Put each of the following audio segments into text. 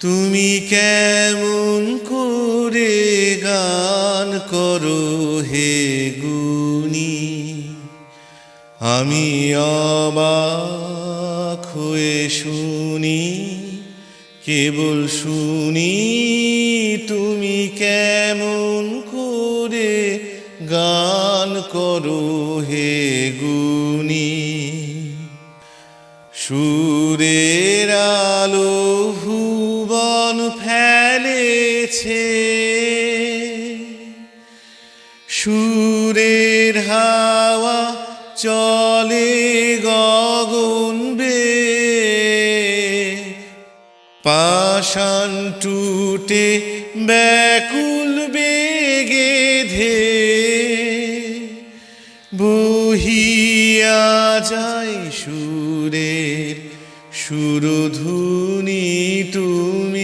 তুমি কেমন করে গান করো হে গুনি আমি অবাক হয়ে শুনি, কেবল শুনি, তুমি কেমন করে গান করো হে গুনি সুরের আলো ভুবন ফেলেছে। সুরের হাওয়া চলে গগন বে পাষাণ টুটে ব্যাকুল বেগে ধে। বহিয়া যায় সুরের সুরধুনি তুমি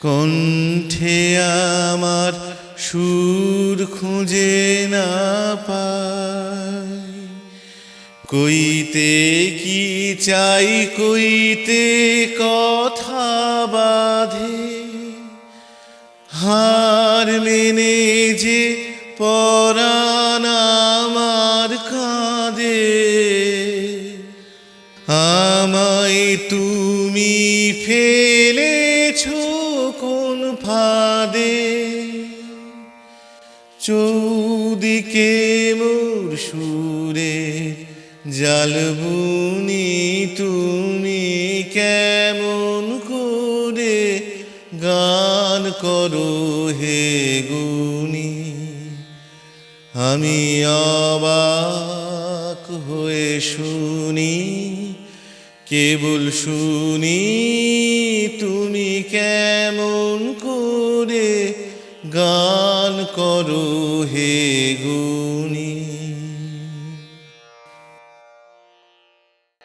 কণ্ঠে আমার সুর খুঁজে না পাই কইতে কি চাই, কইতে কথা বাঁধে। হার মেনে যে পরাণ আমার কাঁদে আমায় তুমি ফেলেছ কোন ফাঁদে? চৌদিকে মোর সুরে জালবুনি তুমি কেমন করে? গান করো হে গুনি আমি অবাক হয়ে শুনি। কেবল শুনি তুমি কেমন করে গান করো হে গো